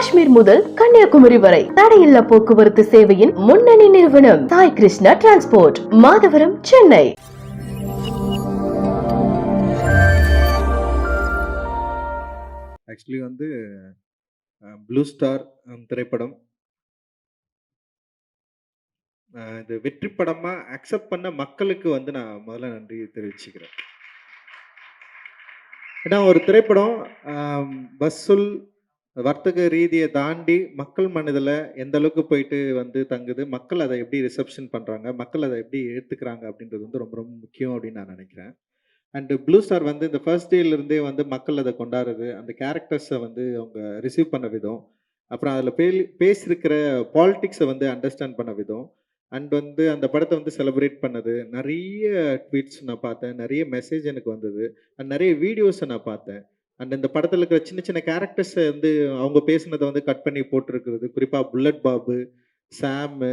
காஷ்மீர் முதல் கன்னியாகுமரி வரை தடையில்லா போக்குவரத்து சேவையின் முன்னணி நிறுவனம் சாய் கிருஷ்ணா டிரான்ஸ்போர்ட் மாதவரம் சென்னை. ஆக்சுவலி வந்து ப்ளூ ஸ்டார் திரைப்படம். அஹ் இது வெற்றி படமா அக்செப்ட் பண்ண மக்களுக்கு வந்து நான் முதல்ல நன்றி தெரிவிச்சுக்கிறேன். ஏன்னா ஒரு திரைப்படம் ஆம், வசூல் வர்த்தக ரீதியை தாண்டி மக்கள் மனதில் எந்த அளவுக்கு போயிட்டு வந்து தங்குது மக்கள் அதை எப்படி ரிசப்ஷன் பண்ணுறாங்க மக்கள் அதை எப்படி ஏற்றுக்கிறாங்க அப்படின்றது வந்து ரொம்ப ரொம்ப முக்கியம் அப்படின்னு நான் நினைக்கிறேன். அண்டு ப்ளூ ஸ்டார் வந்து இந்த ஃபர்ஸ்ட் டேலேருந்தே வந்து மக்கள் அதை கொண்டாடுறது அந்த கேரக்டர்ஸை வந்து அவங்க ரிசீவ் பண்ண விதம் அப்புறம் அதில் பே பேசியிருக்கிற பாலிட்டிக்ஸை வந்து அண்டர்ஸ்டாண்ட் பண்ண விதம் அண்ட் வந்து அந்த படத்தை வந்து செலிப்ரேட் பண்ணது நிறைய ட்வீட்ஸ் நான் பார்த்தேன் நிறைய மெசேஜ் எனக்கு வந்தது அண்ட் நிறைய வீடியோஸை நான் பார்த்தேன். அண்ட் இந்த படத்தில் இருக்கிற சின்ன சின்ன கேரக்டர்ஸை வந்து அவங்க பேசுனதை வந்து கட் பண்ணி போட்டிருக்கிறது. குறிப்பாக புல்லட் பாபு சாமு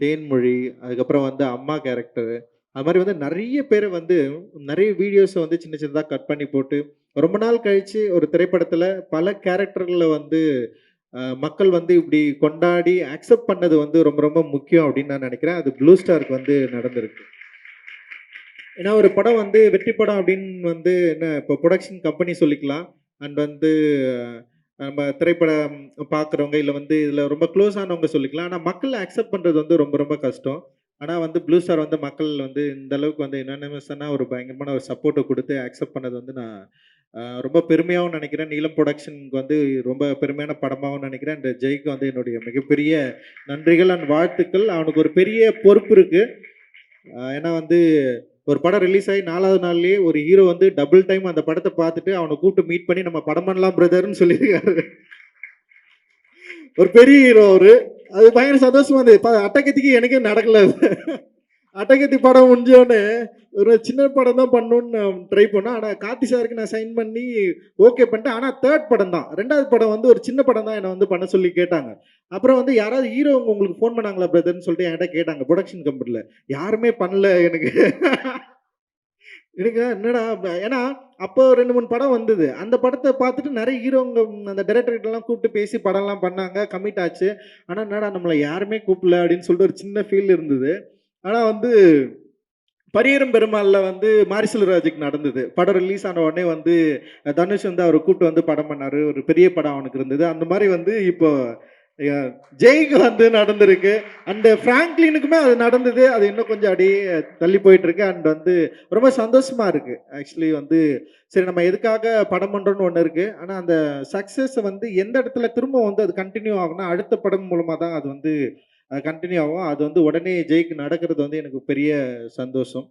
தேன்மொழி அதுக்கப்புறம் வந்து அம்மா கேரக்டர் அது மாதிரி வந்து நிறைய பேரை வந்து நிறைய வீடியோஸை வந்து சின்ன சின்னதாக கட் பண்ணி போட்டு ரொம்ப நாள் கழித்து ஒரு திரைப்படத்தில் பல கேரக்டர்களை வந்து மக்கள் வந்து இப்படி கொண்டாடி அக்செப்ட் பண்ணது வந்து ரொம்ப ரொம்ப முக்கியம் அப்படின்னு நான் நினைக்கிறேன். அது ப்ளூ ஸ்டாருக்கு வந்து நடந்திருக்கு. ஏன்னா ஒரு படம் வந்து வெற்றி படம் அப்படின்னு வந்து என்ன இப்போ ப்ரொடக்ஷன் கம்பெனி சொல்லிக்கலாம். அண்ட் வந்து நம்ம திரைப்படம் பார்க்குறவங்க இல்லை வந்து இதில் ரொம்ப க்ளோஸ் ஆனவங்க சொல்லிக்கலாம். ஆனால் மக்கள் அக்செப்ட் பண்ணுறது வந்து ரொம்ப ரொம்ப கஷ்டம். ஆனால் வந்து ப்ளூ ஸ்டார் வந்து மக்கள் வந்து இந்த அளவுக்கு வந்து யுனானிமஸான ஒரு பயங்கரமான ஒரு சப்போர்ட்டை கொடுத்து அக்செப்ட் பண்ணது வந்து நான் ரொம்ப பெருமையாகவும் நினைக்கிறேன். நீலம் ப்ரொடக்ஷனுக்கு வந்து ரொம்ப பெருமையான படமாகவும் நினைக்கிறேன். அண்ட் ஜெய்க்கு வந்து என்னுடைய மிகப்பெரிய நன்றிகள் அண்ட் வாழ்த்துக்கள். அவனுக்கு ஒரு பெரிய பொறுப்பு இருக்குது ஏன்னா வந்து ஒரு படம் ரிலீஸ் ஆகி நாலாவது நாள்லயே ஒரு ஹீரோ வந்து டபுள் டைம் அந்த படத்தை பார்த்துட்டு அவனை கூப்பிட்டு மீட் பண்ணி நம்ம படம் பண்ணலாம் பிரதர்னு சொல்லியிருக்காரு. ஒரு பெரிய ஹீரோ அவரு. அது பயங்கர சந்தோஷமா இருந்தது. ப- எனக்கே நடக்கல அட்டகத்தி படம் முடிஞ்சோடனே ஒரு சின்ன படம் தான் பண்ணணும்னு ட்ரை பண்ணேன். ஆனால் கார்த்தி சாருக்கு நான் சைன் பண்ணி ஓகே பண்ணிட்டேன். ஆனால் தேர்ட் படம் தான். ரெண்டாவது படம் வந்து ஒரு சின்ன படம் தான் என்னை வந்து பண்ண சொல்லி கேட்டாங்க. அப்புறம் வந்து யாராவது ஹீரோ உங்களுக்கு ஃபோன் பண்ணாங்களா பிரதர்னு சொல்லிட்டு என்கிட்ட கேட்டாங்க. ப்ரொடக்ஷன் கம்பெனியில் யாருமே பண்ணல எனக்கு. எனக்கு என்னடா ஏன்னா அப்போ ரெண்டு மூணு படம் வந்தது. அந்த படத்தை பார்த்துட்டு நிறைய ஹீரோங்க அந்த டைரக்டர்கிட்டலாம் கூப்பிட்டு பேசி படம்லாம் பண்ணாங்க கம்மிட் ஆச்சு. ஆனால் என்னடா நம்மளை யாருமே கூப்பிடல அப்படின்னு சொல்லிட்டு ஒரு சின்ன ஃபீல் இருந்தது. ஆனால் வந்து பரியரும் பெருமாளில் வந்து மாரிசெல்வராஜுக்கு நடந்தது. படம் ரிலீஸ் ஆன உடனே வந்து தனுஷ் வந்து அவரை கூப்பிட்டு வந்து படம் பண்ணார். ஒரு பெரிய படம் அவனுக்கு இருந்தது. அந்த மாதிரி வந்து இப்போ ஜெய்க்கு வந்து நடந்திருக்கு. அண்ட் ஃப்ராங்க்லினுக்குமே அது நடந்தது. அது இன்னும் கொஞ்சம் அப்படியே தள்ளி போயிட்டுருக்கு. அண்ட் வந்து ரொம்ப சந்தோஷமாக இருக்குது ஆக்சுவலி வந்து சரி நம்ம எதுக்காக படம் பண்ணுறோன்னு ஒன்று இருக்குது ஆனால் அந்த சக்ஸஸை வந்து எந்த இடத்துல திரும்ப வந்து அது கண்டினியூ ஆகும்னா அடுத்த படம் மூலமாக தான் அது வந்து கண்டினியூ ஆகும். அது வந்து உடனே ஜெய்க்கு நடக்கிறது வந்து எனக்கு பெரிய சந்தோஷம்.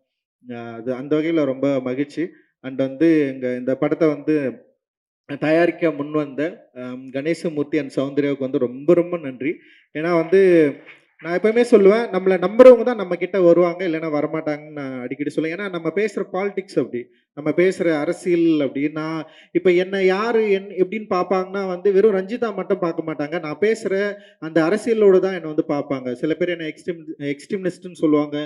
அது அந்த வகையில் ரொம்ப மகிழ்ச்சி. அண்ட் வந்து எங்கள் இந்த படத்தை வந்து தயாரிக்க முன் வந்த கணேசமூர்த்தி அண்ட் சௌந்தர்யாவுக்கு வந்து ரொம்ப ரொம்ப நன்றி. ஏன்னா வந்து நான் எப்பவுமே சொல்லுவேன் நம்மளை நம்புறவங்க தான் நம்ம கிட்ட வருவாங்க இல்லைன்னா வரமாட்டாங்கன்னு நான் அடிக்கடி சொல்லுவேன். ஏன்னா நம்ம பேசுகிற பாலிடிக்ஸ் அப்படி. நம்ம பேசுகிற அரசியல் அப்படின்னா இப்போ என்னை யார் என் எப்படின்னு பார்ப்பாங்கன்னா வந்து வெறும் ரஞ்சிதா மட்டும் பார்க்க மாட்டாங்க. நான் பேசுகிற அந்த அரசியலோடு தான் என்னை வந்து பார்ப்பாங்க. சில பேர் என்னை எக்ஸ்ட்ரீம் எக்ஸ்ட்ரீமினிஸ்ட்னு சொல்லுவாங்க.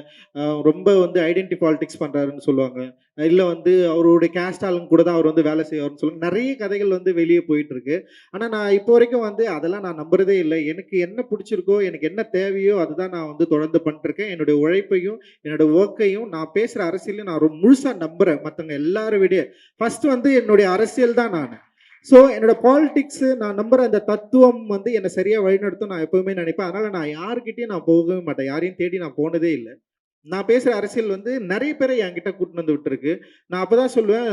ரொம்ப வந்து ஐடென்டி பாலிடிக்ஸ் பண்ணுறாருன்னு சொல்லுவாங்க. இல்லை வந்து அவருடைய கேஸ்ட் ஆளுங்க கூட தான் அவர் வந்து வேலை செய்வார்னு சொல்லுவாங்க. நிறைய கதைகள் வந்து வெளியே போயிட்டுருக்கு. ஆனால் நான் இப்போ வரைக்கும் வந்து அதெல்லாம் நான் நம்புறதே இல்லை. எனக்கு என்ன பிடிச்சிருக்கோ எனக்கு என்ன தேவையோ அதுதான் நான் வந்து தொடர்ந்து பண்ணிருக்கேன் என்னுடைய உழைப்பையும் என்னோடய ஒர்க்கையும் நான் பேசுகிற அரசியலையும் நான் ரொம்ப முழுசாக நம்புறேன் மற்றவங்க எல்லாரும் விட. ஃபர்ஸ்ட் வந்து என்னுடைய அரசியல் தான் நான். ஸோ என்னோட பாலிடிக்ஸ் நான் நம்புற அந்த தத்துவம் வந்து என்னை சரியாக வழிநடத்தும் நான் எப்பவுமே நினைப்பேன். அதனால நான் யாருக்கிட்டையும் நான் போகவே மாட்டேன். யாரையும் தேடி நான் போனதே இல்லை. நான் பேசுகிற அரசியல் வந்து நிறைய பேரை என்கிட்ட கூட்டிட்டு வந்து விட்டுருக்கு. நான் அப்போ தான் சொல்லுவேன்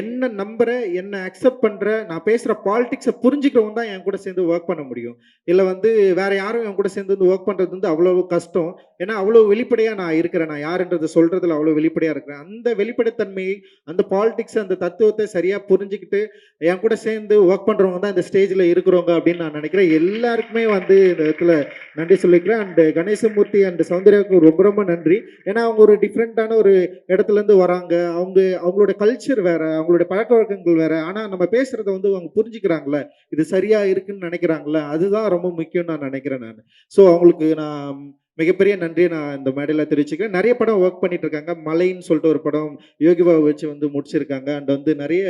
என்ன நம்புகிற என்ன அக்செப்ட் பண்ணுற நான் பேசுகிற பாலிடிக்ஸை புரிஞ்சுக்கிறவங்க தான் என் கூட சேர்ந்து ஒர்க் பண்ண முடியும். இல்லை வந்து வேறு யாரும் என் கூட சேர்ந்து வந்து ஒர்க் பண்ணுறது வந்து அவ்வளோ கஷ்டம். ஏன்னா அவ்வளோ வெளிப்படையாக நான் இருக்கிறேன். நான் யாருன்றதை சொல்கிறதுல அவ்வளோ வெளிப்படையாக இருக்கிறேன். அந்த வெளிப்படைத்தன்மையை அந்த பாலிடிக்ஸ் அந்த தத்துவத்தை சரியாக புரிஞ்சுக்கிட்டு என் கூட சேர்ந்து ஒர்க் பண்ணுறவங்க தான் இந்த ஸ்டேஜில் இருக்கிறவங்க அப்படின்னு நான் நினைக்கிறேன். எல்லாருக்குமே வந்து இந்த இடத்துல நன்றி சொல்லிக்கிறேன். அண்ட் கணேசமூர்த்தி அண்ட் சௌந்தர்யாவுக்கு ரொம்ப ரொம்ப நன்றி. ஏன்னா அவங்க ஒரு டிஃப்ரெண்ட்டான ஒரு இடத்துலேருந்து வராங்க. அவங்க அவங்களோட கல்ச்சர் வேற அவங்களோட பழக்க வழக்கங்கள் வேற. ஆனால் நம்ம பேசுகிறத வந்து அவங்க புரிஞ்சுக்கிறாங்களே இது சரியாக இருக்குன்னு நினைக்கிறாங்களே அதுதான் ரொம்ப முக்கியம் நான் நினைக்கிறேன் நான். ஸோ அவங்களுக்கு நான் மிகப்பெரிய நன்றியை நான் இந்த மேடையில் தெரிவிச்சுக்கிறேன். நிறைய படம் ஒர்க் பண்ணிட்டு இருக்காங்க. மலைன்னு சொல்லிட்டு ஒரு படம் யோகி வச்சு வந்து முடிச்சிருக்காங்க. அண்ட் வந்து நிறைய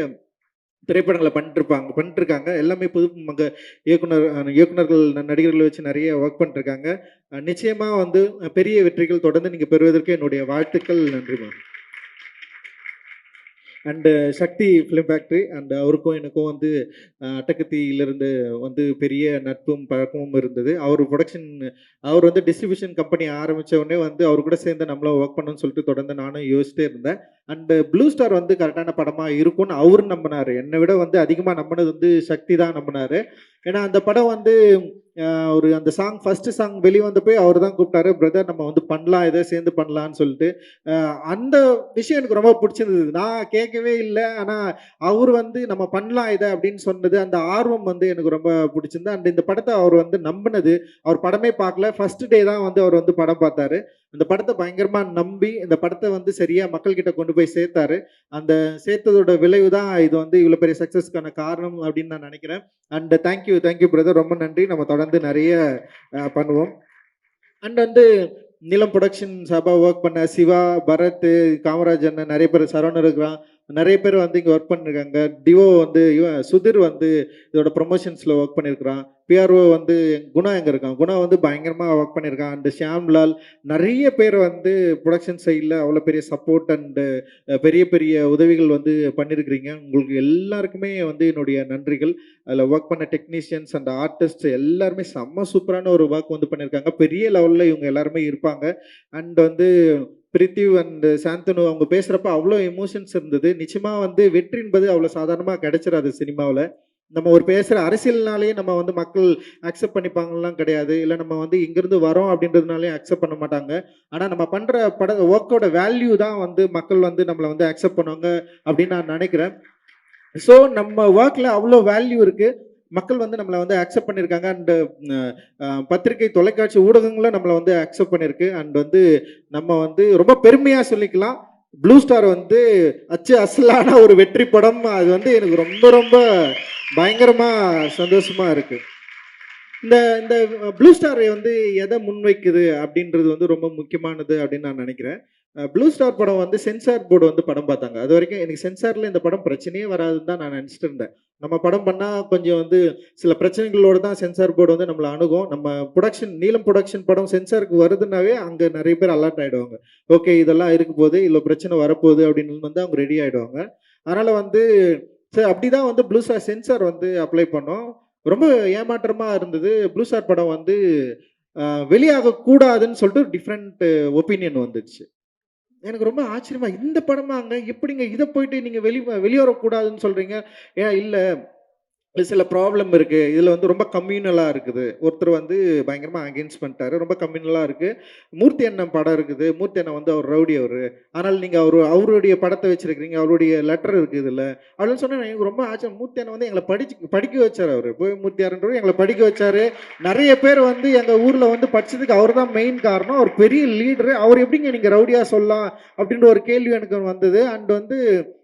திரைப்படங்களை பண்ணிட்டுருப்பாங்க பண்ணிட்டுருக்காங்க எல்லாமே புது மங்க இயக்குனர் இயக்குனர்கள் நடிகர்களை வச்சு நிறைய ஒர்க் பண்ணிட்டுருக்காங்க நிச்சயமாக வந்து பெரிய வெற்றிகள் தொடர்ந்து நீங்கள் பெறுவதற்கு என்னுடைய வாழ்த்துக்கள். நன்றி ma'am and Sakthi film factory and அவருக்கும் எனக்கும் வந்து அஹ், அட்டகத்தியிலிருந்து வந்து பெரிய நட்பும் பழக்கமும் இருந்தது. அவர் ப்ரொடக்ஷன் அவர் வந்து டிஸ்ட்ரிபியூஷன் கம்பெனி ஆரம்பித்த உடனே வந்து அவர் கூட சேர்ந்து நம்மளும் ஒர்க் பண்ணணும்னு சொல்லிட்டு தொடர்ந்து நானும் யோசிச்சிட்டே இருந்தேன். அண்டு ப்ளூ ஸ்டார் வந்து கரெக்டான படமாக இருக்கும்னு அவரும் நம்பினார். என்னை விட வந்து அதிகமாக நம்பினது வந்து சக்தி தான் நம்பினார். ஏன்னா அந்த படம் வந்து ஒரு அந்த சாங் ஃபஸ்ட்டு சாங் வெளியே போய் அவர் தான் கூப்பிட்டாரு பிரதர் நம்ம வந்து பண்ணலாம் இதை சேர்ந்து பண்ணலான்னு சொல்லிட்டு. அந்த விஷயம் எனக்கு ரொம்ப பிடிச்சிருந்தது. நான் கேட்கவே இல்லை ஆனால் அவர் வந்து நம்ம பண்ணலாம் இதை அப்படின்னு சொன்னது அந்த ஆர்வம் வந்து எனக்கு ரொம்ப பிடிச்சிருந்து அண்ட் இந்த படத்தை அவர் வந்து நம்பினது அவர் படமே பார்க்கல. ஃபஸ்ட்டு டே தான் வந்து அவர் வந்து படம் பார்த்தாரு. அந்த படத்தை பயங்கரமாக நம்பி இந்த படத்தை வந்து சரியாக மக்கள்கிட்ட கொண்டு போய் சேர்த்தாரு. அந்த சேர்த்ததோட விளைவு தான் இது வந்து இவ்வளோ பெரிய சக்ஸஸ்க்கான காரணம் அப்படின்னு நான் நினைக்கிறேன். அண்ட் தேங்க்யூ தேங்க்யூ பிரதர் ரொம்ப நன்றி. நம்ம வந்து நிறைய பண்ணுவோம். அண்ட் வந்து நிலம் ப்ரொடக்ஷன் சார்பாக ஒர்க் பண்ண சிவா பரத் காமராஜ் அண்ணன் நிறைய பேர் சரவணன் இருக்கிறான். நிறைய பேர் வந்து இங்கே ஒர்க் பண்ணிருக்காங்க. டிவோ வந்து இவன் சுதிர் வந்து இதோட ப்ரொமோஷன்ஸில் ஒர்க் பண்ணியிருக்கிறான் பிஆர்ஓ வந்து குணா எங்கே இருக்கான்? குணா வந்து பயங்கரமாக ஒர்க் பண்ணியிருக்கான் அண்டு ஷியாம்லால் நிறைய பேர் வந்து ப்ரொடக்ஷன் சைடில் அவ்வளோ பெரிய சப்போர்ட் அண்டு பெரிய பெரிய உதவிகள் வந்து பண்ணியிருக்கிறீங்க உங்களுக்கு எல்லாருக்குமே வந்து என்னுடைய நன்றிகள். அதில் ஒர்க் பண்ண டெக்னீஷியன்ஸ் அண்ட் ஆர்டிஸ்ட் எல்லாருமே செம்ம சூப்பரான ஒரு ஒர்க் வந்து பண்ணியிருக்காங்க பெரிய லெவலில் இவங்க எல்லாருமே இருப்பாங்க. அண்ட் வந்து பிரித்திவ் அண்ட் சாந்தனு அவங்க பேசுகிறப்ப அவ்வளோ எமோஷன்ஸ் இருந்தது. நிச்சயமாக வந்து வெற்றி என்பது அவ்வளோ சாதாரணமாக கிடைச்சிடாது சினிமாவில். நம்ம ஒரு பேசுகிற அரசியல்னாலேயே நம்ம வந்து மக்கள் அக்செப்ட் பண்ணிப்பாங்கலாம் கிடையாது. இல்லை நம்ம வந்து இங்கேருந்து வரோம் அப்படின்றதுனாலே அக்செப்ட் பண்ண மாட்டாங்க. ஆனால் நம்ம பண்ணுற பட ஒர்க்கோட வேல்யூ தான் வந்து மக்கள் வந்து நம்மளை வந்து அக்செப்ட் பண்ணுவாங்க அப்படின்னு நான் நினைக்கிறேன். ஸோ நம்ம ஒர்க்கில் அவ்வளோ வேல்யூ இருக்குது மக்கள் வந்து நம்மளை வந்து அக்செப்ட் பண்ணியிருக்காங்க. அண்டு பத்திரிகை தொலைக்காட்சி ஊடகங்களும் நம்மளை வந்து அக்செப்ட் பண்ணியிருக்கு. அண்ட் வந்து நம்ம வந்து ரொம்ப பெருமையாக சொல்லிக்கலாம். ப்ளூ ஸ்டார் வந்து அச்சு அசலான ஒரு வெற்றி படம். அது வந்து எனக்கு ரொம்ப ரொம்ப பயங்கரமாக சந்தோஷமாக இருக்குது இந்த இந்த ப்ளூ ஸ்டார் வந்து எதை முன்வைக்குது அப்படின்றது வந்து ரொம்ப முக்கியமானது அப்படின்னு நான் நினைக்கிறேன். ப்ளூ ஸ்டார் படம் வந்து சென்சார் போர்டு வந்து படம் பார்த்தாங்க. அது வரைக்கும் எனக்கு சென்சாரில் இந்த படம் பிரச்சனையே வராதுன்னு தான் நான் நினச்சிட்டு இருந்தேன். நம்ம படம் பண்ணால் கொஞ்சம் வந்து சில பிரச்சனைகளோடு தான் சென்சார் போர்டு வந்து நம்மளை அணுகும். நம்ம ப்ரொடக்ஷன் நீலம் ப்ரொடக்ஷன் படம் சென்சாருக்கு வருதுன்னாவே அங்கே நிறைய பேர் அலர்ட் ஆகிடுவாங்க ஓகே இதெல்லாம் இருக்க போகுது இல்லை பிரச்சனை வரப்போகுது அப்படின்னு வந்து அவங்க ரெடி ஆகிடுவாங்க அதனால் வந்து சரி அப்படி தான் வந்து ப்ளூ ஸ்டார் சென்சார் வந்து அப்ளை பண்ணோம். ரொம்ப ஏமாற்றமாக இருந்தது. ப்ளூ ஸ்டார் படம் வந்து வெளியாக கூடாதுன்னு சொல்லிட்டு டிஃப்ரெண்ட் ஒப்பீனியன் வந்துச்சு எனக்கு ரொம்ப ஆச்சரியமா இந்த படமாங்க எப்படிங்க இதை போயிட்டு நீங்கள் வெளி வெளியேறக்கூடாதுன்னு சொல்கிறீங்க ஏன் இல்லை சில ப்ராப்ளம் இருக்குது இதில் வந்து ரொம்ப கம்யூனலாக இருக்குது. ஒருத்தர் வந்து பயங்கரமாக அகேன்ஸ்ட் பண்ணிட்டாரு. ரொம்ப கம்யூனலாக இருக்குது மூர்த்தி அண்ணன் படம் இருக்குது. மூர்த்தி அண்ணன் வந்து அவர் ரவுடி அவர். ஆனால் நீங்கள் அவர் அவருடைய படத்தை வச்சுருக்கிறீங்க. அவருடைய லெட்டர் இருக்குது இதில். அப்படின்னு சொன்னால் எனக்கு ரொம்ப ஆச்சரியம் மூர்த்தி அண்ணன் வந்து எங்களை படிச்சு படிக்க வச்சார் அவர். போய் மூர்த்தி எங்களை படிக்க வச்சார். நிறைய பேர் வந்து எங்கள் ஊரில் வந்து படிச்சதுக்கு அவர் தான் மெயின் காரணம். அவர் பெரிய லீடரு அவர் எப்படிங்க நீங்கள் ரவுடியாக சொல்லலாம்? அப்படின்ற ஒரு கேள்வி எனக்கு வந்தது. அண்ட் வந்து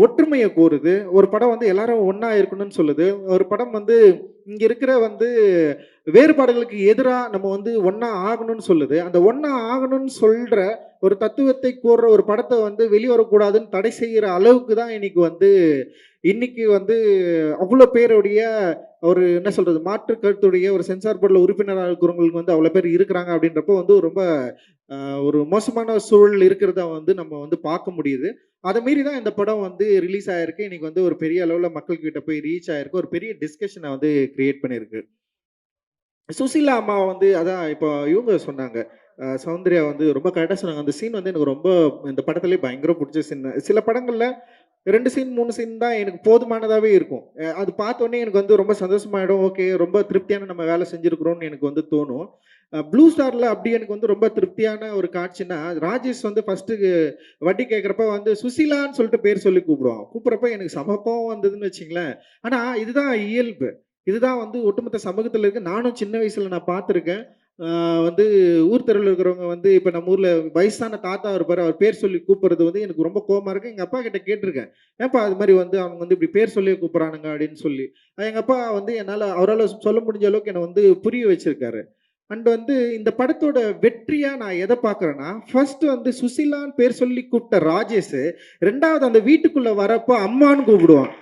ஒற்றுமையை கூறுது. ஒரு படம் வந்து எல்லாரும் ஒன்றா இருக்கணும்னு சொல்லுது. ஒரு படம் வந்து இங்கே இருக்கிற வந்து வேறுபாடுகளுக்கு எதிராக நம்ம வந்து ஒன்றா ஆகணும்னு சொல்லுது. அந்த ஒன்றா ஆகணும்னு சொல்கிற ஒரு தத்துவத்தை கூறுற ஒரு படத்தை வந்து வெளிவரக்கூடாதுன்னு தடை செய்கிற அளவுக்கு தான் இன்னைக்கு வந்து இன்னைக்கு வந்து அவ்வளோ பேருடைய ஒரு என்ன சொல்கிறது மாற்று கருத்துடைய ஒரு சென்சார் போர்டில் உறுப்பினராக இருக்கிறவங்களுக்கு வந்து அவ்வளோ பேர் இருக்கிறாங்க அப்படின்றப்போ வந்து ரொம்ப ஒரு மோசமான சூழல் இருக்கிறத வந்து நம்ம வந்து பார்க்க முடியுது. அதை மீறி தான் இந்த படம் வந்து ரிலீஸ் ஆயிருக்கு. இன்னைக்கு வந்து ஒரு பெரிய அளவில் மக்கள்கிட்ட போய் ரீச் ஆயிருக்கு. ஒரு பெரிய டிஸ்கஷனை வந்து கிரியேட் பண்ணியிருக்கு சுசீலா அம்மா வந்து அதான் இப்போ இவங்க சொன்னாங்க. சௌந்தர்யா வந்து ரொம்ப கரெக்டாக சொன்னாங்க. அந்த சீன் வந்து எனக்கு ரொம்ப இந்த படத்துலேயே பயங்கர பிடிச்ச சீன் சில படங்களில் ரெண்டு சீன் மூணு சீன் தான் எனக்கு போதுமானதாகவே இருக்கும். அது பார்த்தோன்னே எனக்கு வந்து ரொம்ப சந்தோஷமாயிடும். ஓகே ரொம்ப திருப்தியான நம்ம வேலை செஞ்சுருக்குறோம்னு எனக்கு வந்து தோணும். ப்ளூ ஸ்டாரில் அப்படி எனக்கு வந்து ரொம்ப திருப்தியான ஒரு காட்சினா ராஜேஷ் வந்து ஃபஸ்ட்டு வட்டி கேட்குறப்ப வந்து சுசீலான்னு சொல்லிட்டு பேர் சொல்லி கூப்பிடுவோம் கூப்பிட்றப்ப எனக்கு சமக்கம் வந்ததுன்னு வச்சிங்களேன். ஆனால் இதுதான் இயல்பு. இதுதான் வந்து ஒட்டுமொத்த சமூகத்தில் இருக்குது நானும் சின்ன வயசில் நான் பார்த்துருக்கேன். வந்து ஊர் தெருவில் இருக்கிறவங்க வந்து இப்போ நம்ம ஊரில் வயசான தாத்தா இருப்பார் அவர் பேர் சொல்லி கூப்பிட்றது வந்து எனக்கு ரொம்ப கோபமாக இருக்குது எங்கள் அப்பா கிட்ட கேட்டிருக்கேன். ஏன்ப்பா அது மாதிரி வந்து அவங்க வந்து இப்படி பேர் சொல்லி கூப்பிட்றானுங்க அப்படின்னு சொல்லி. எங்கள் அப்பா வந்து என்னால் அவரால் சொல்ல முடிஞ்ச அளவுக்கு என்னை வந்து புரிய வச்சுருக்காரு. அண்ட் வந்து இந்த படத்தோட வெற்றியாக நான் எதை பார்க்குறேன்னா ஃபர்ஸ்ட் வந்து சுசிலான்னு பேர் சொல்லி கூப்பிட்ட ராஜேஷ் ரெண்டாவது அந்த வீட்டுக்குள்ளே வரப்போ அம்மான்னு கூப்பிடுவான்.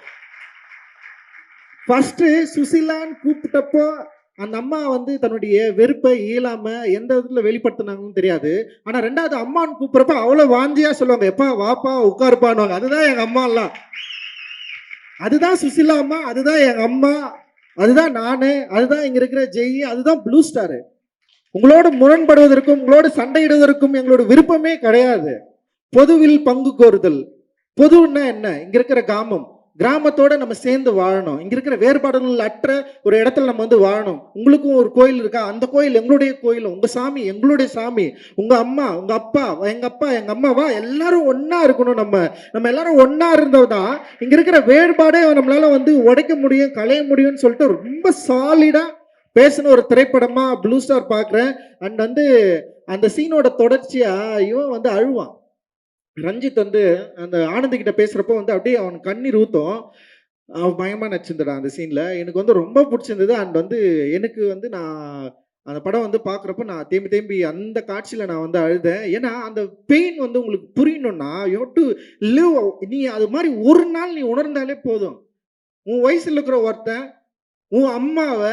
ஃபர்ஸ்ட் சுசிலான்னு கூப்பிட்டப்போ அந்த அம்மா வந்து தன்னுடைய வெறுப்பை இயலாம எந்த விதத்துல வெளிப்படுத்தினாங்கன்னு தெரியாது. ஆனா ரெண்டாவது அம்மான்னு கூப்பிடுறப்ப அவ்வளவு வாஞ்சியா சொல்லுவாங்க. எப்பா வாப்பா உட்காருப்பான்னு அதுதான் எங்க அம்மா எல்லாம் அதுதான் சுசிலா அம்மா அதுதான் எங்க அம்மா அதுதான் நானு அதுதான் இங்க இருக்கிற ஜெய் அதுதான் ப்ளூ ஸ்டாரு. உங்களோட முரண்படுவதற்கும் உங்களோட சண்டையிடுவதற்கும் எங்களோட விருப்பமே கிடையாது. பொதுவில் பங்கு கோருதல். பொதுன்னா என்ன? இங்க இருக்கிற காமம். கிராமத்தோட நம்ம சேர்ந்து வாழணும். இங்க இருக்கிற வேறுபாடுகள் அற்ற ஒரு இடத்துல நம்ம வந்து வாழணும். உங்களுக்கும் ஒரு கோயில் இருக்கா? அந்த கோயில் எங்களுடைய கோயில். உங்க சாமி எங்களுடைய சாமி. உங்க அம்மா உங்க அப்பா எங்க அப்பா எங்க அம்மாவா எல்லாரும் ஒன்னா இருக்கணும் நம்ம. நம்ம எல்லாரும் ஒன்னா இருந்தோம்தான் இங்க இருக்கிற வேறுபாடே நம்மளால வந்து உடைக்க முடியும் களைய முடியும்னு சொல்லிட்டு ரொம்ப சாலிடா பேசின ஒரு திரைப்படமா ப்ளூ ஸ்டார் பார்க்குறேன். அண்ட் வந்து அந்த சீனோட தொடர்ச்சியா இவன் வந்து அழுவான். ரஞ்சித் வந்து அந்த ஆனந்திக்கிட்ட கிட்ட வந்து அப்படியே அவன் கண்ணீர் ஊத்தும். அவன் பயமாக நடிச்சிருந்தடா அந்த சீனில் எனக்கு வந்து ரொம்ப பிடிச்சிருந்தது. அண்ட் வந்து எனக்கு வந்து நான் அந்த படம் வந்து பார்க்குறப்ப நான் தேம்பி தேம்பி அந்த காட்சியில் நான் வந்து அழுதேன். ஏன்னா அந்த பெயின் வந்து உங்களுக்கு புரியணும்னா யோ டு லிவ் நீ அது மாதிரி ஒரு நாள் நீ உணர்ந்தாலே போதும். உன் வயசில் இருக்கிற ஒருத்தன் உன் அம்மாவை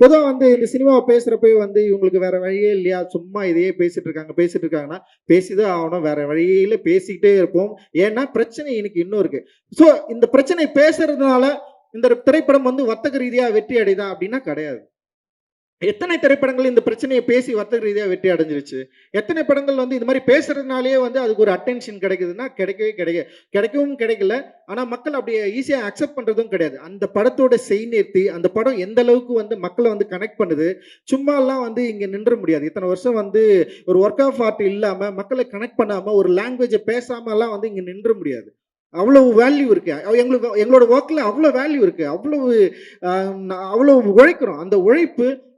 பொதுவாக வந்து இந்த சினிமாவை பேசுகிறப்பே வந்து இவங்களுக்கு வேற வழியே இல்லையா? சும்மா இதையே பேசிட்டு இருக்காங்க. பேசிட்டு இருக்காங்கன்னா பேசிதான் ஆகணும். வேற வழியில பேசிக்கிட்டே இருப்போம். ஏன்னா பிரச்சனை எனக்கு இன்னும் இருக்கு. ஸோ இந்த பிரச்சனை பேசுறதுனால இந்த திரைப்படம் வந்து வர்த்தக ரீதியாக வெற்றி அடைதான் அப்படின்னா கிடையாது. எத்தனை திரைப்படங்கள் இந்த பிரச்சனையை பேசி வர்த்தக ரீதியாக வெற்றி அடைஞ்சிருச்சு? எத்தனை படங்கள் வந்து இந்த மாதிரி பேசுறதுனாலேயே வந்து அதுக்கு ஒரு அட்டென்ஷன் கிடைக்குதுன்னா கிடைக்கவே கிடைக்க கிடைக்கவும் கிடைக்கல. ஆனால் மக்கள் அப்படியே ஈஸியாக அக்செப்ட் பண்ணுறதும் கிடையாது. அந்த படத்தோட செய் நிறுத்தி அந்த படம் எந்த அளவுக்கு வந்து மக்களை வந்து கனெக்ட் பண்ணுது சும்மாலாம் வந்து இங்கே நின்ற முடியாது. இத்தனை வருஷம் வந்து ஒரு ஒர்க் ஆஃப் ஆர்ட் இல்லாமல் மக்களை கனெக்ட் பண்ணாமல் ஒரு லாங்குவேஜை பேசாமலாம் வந்து இங்கே நின்ற முடியாது. அவ்வளவு வேல்யூ இருக்கு. எங்களுக்கு எங்களோட ஒர்க்கில் அவ்வளோ வேல்யூ இருக்கு. அவ்வளவு அவ்வளோ அவ்வளவு உழைக்கிறோம். அந்த உழைப்பு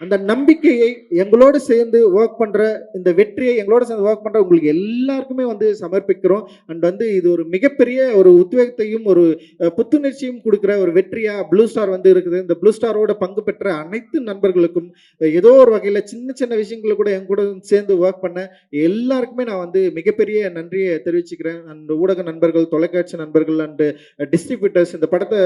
அந்த நம்பிக்கையை எங்களோடு சேர்ந்து ஒர்க் பண்ணுற இந்த வெற்றியை எங்களோட சேர்ந்து ஒர்க் பண்ணுற உங்களுக்கு எல்லாருக்குமே வந்து சமர்ப்பிக்கிறோம். அண்ட் வந்து இது ஒரு மிகப்பெரிய ஒரு உத்வேகத்தையும் ஒரு புத்துணர்ச்சியும் கொடுக்குற ஒரு வெற்றியாக ப்ளூ ஸ்டார் வந்து இருக்குது. இந்த ப்ளூ ஸ்டாரோட பங்கு பெற்ற அனைத்து நண்பர்களுக்கும் ஏதோ ஒரு வகையில் சின்ன சின்ன விஷயங்களை கூட என் கூட சேர்ந்து ஒர்க் பண்ண எல்லாருக்குமே நான் வந்து மிகப்பெரிய நன்றியை தெரிவிச்சுக்கிறேன். அண்ட் ஊடக நண்பர்கள் தொலைக்காட்சி நண்பர்கள் அண்டு டிஸ்ட்ரிபியூட்டர்ஸ் இந்த படத்தை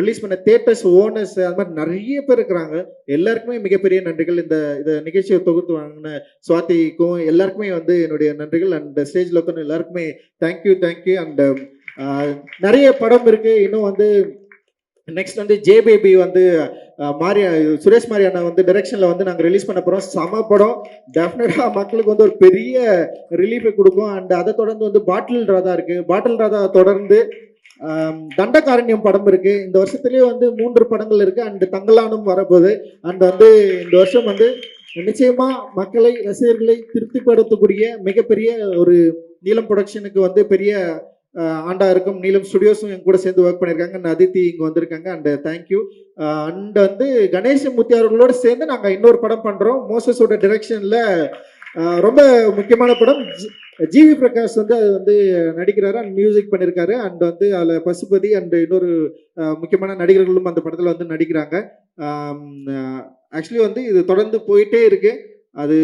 ரிலீஸ் பண்ண தேட்டர்ஸ் ஓனர்ஸ் அது மாதிரி நிறைய பேர் இருக்கிறாங்க. எல்லாருக்குமே மிகப்பெரிய நன்றிகள். இந்த இந்த நிகழ்ச்சியை தொகுத்து வாங்கின சுவாதிக்கும் எல்லாருக்குமே வந்து என்னுடைய நன்றிகள். அண்ட் ஸ்டேஜில் உட்காந்து எல்லாருக்குமே தேங்க்யூ தேங்க்யூ அண்ட் நிறைய படம் இருக்கு. இன்னும் வந்து நெக்ஸ்ட் வந்து ஜே பேபி வந்து மாரியா சுரேஷ் மாரியானா வந்து டைரக்ஷனில் வந்து நாங்கள் ரிலீஸ் பண்ண போகிறோம் சம படம். டெஃபினட்டாக மக்களுக்கு வந்து ஒரு பெரிய ரிலீஃபை கொடுக்கும். அண்ட் அதை தொடர்ந்து வந்து பாட்டில் ராதா இருக்கு. பாட்டில் ராதா தொடர்ந்து தண்டகாரண்யம் படம் இருக்கு. இந்த வருஷத்துலயே வந்து மூன்று படங்கள் இருக்கு. அண்ட் தங்கலானும் வரப்போகுது. அண்ட் வந்து இந்த வருஷம் வந்து நிச்சயமா மக்களை ரசிகர்களை திருப்திப்படுத்தக்கூடிய மிகப்பெரிய ஒரு நீலம் ப்ரொடக்ஷனுக்கு வந்து பெரிய ஆண்டா இருக்கும். நீலம் ஸ்டுடியோஸும் என் கூட சேர்ந்து ஒர்க் பண்ணியிருக்காங்க. அண்ட் அதித்தி இங்கே வந்திருக்காங்க. அண்ட் தேங்க்யூ அண்ட் வந்து கணேசமூர்த்தி அவர்களோடு சேர்ந்து நாங்கள் இன்னொரு படம் பண்ணுறோம் மோசஸோட டிரெக்ஷனில் ரொம்ப முக்கியமான படம். ஜிவி பிரகாஷ் வந்து அது வந்து நடிக்கிறாரு அண்ட் மியூசிக் பண்ணியிருக்காரு அண்ட் வந்து அதில் பசுபதி அண்ட் இன்னொரு முக்கியமான நடிகர்களும் அந்த படத்தில் வந்து நடிக்கிறாங்க. ஆக்சுவலி வந்து இது தொடர்ந்து போயிட்டே இருக்கு. அது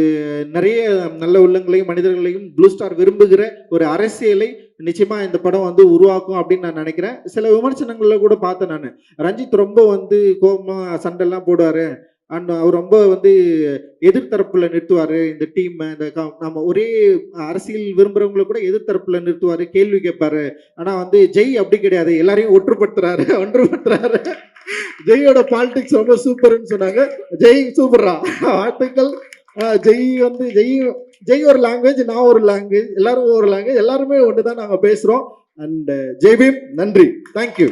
நிறைய நல்ல உள்ளங்களையும் மனிதர்களையும் ப்ளூ ஸ்டார் விரும்புகிற ஒரு அரசியலை நிச்சயமா இந்த படம் வந்து உருவாக்கும் அப்படின்னு நான் நினைக்கிறேன். சில விமர்சனங்களில் கூட பார்த்தேன் நான். ரஞ்சித் ரொம்ப வந்து கோபமாக சண்டைலாம் போடுவார். அண்ட் uh, அவர் ரொம்ப வந்து எதிர்த்தரப்புல நிறுத்துவார் இந்த டீம் இந்த நம்ம ஒரே அரசியல் விரும்புறவங்களை கூட எதிர்த்தரப்புல நிறுத்துவார் கேள்வி கேட்பாரு. ஆனா வந்து ஜெய் அப்படி கிடையாது. எல்லாரையும் ஒற்றுப்படுத்துறாரு ஒன்றுபடுத்துறாரு. ஜெயோட பாலிடிக்ஸ் ரொம்ப சூப்பர்னு சொன்னாங்க. ஜெய் சூப்பரா வாழ்த்துக்கள். ஜெய் வந்து ஜெய் ஜெய் ஒரு லாங்குவேஜ் நான் ஒரு லாங்குவேஜ் எல்லாரும் ஒரு லாங்குவேஜ் எல்லாருமே ஒன்று தான் நாங்கள் பேசுகிறோம் அண்ட் ஜெய்பீம் நன்றி. தேங்க்யூ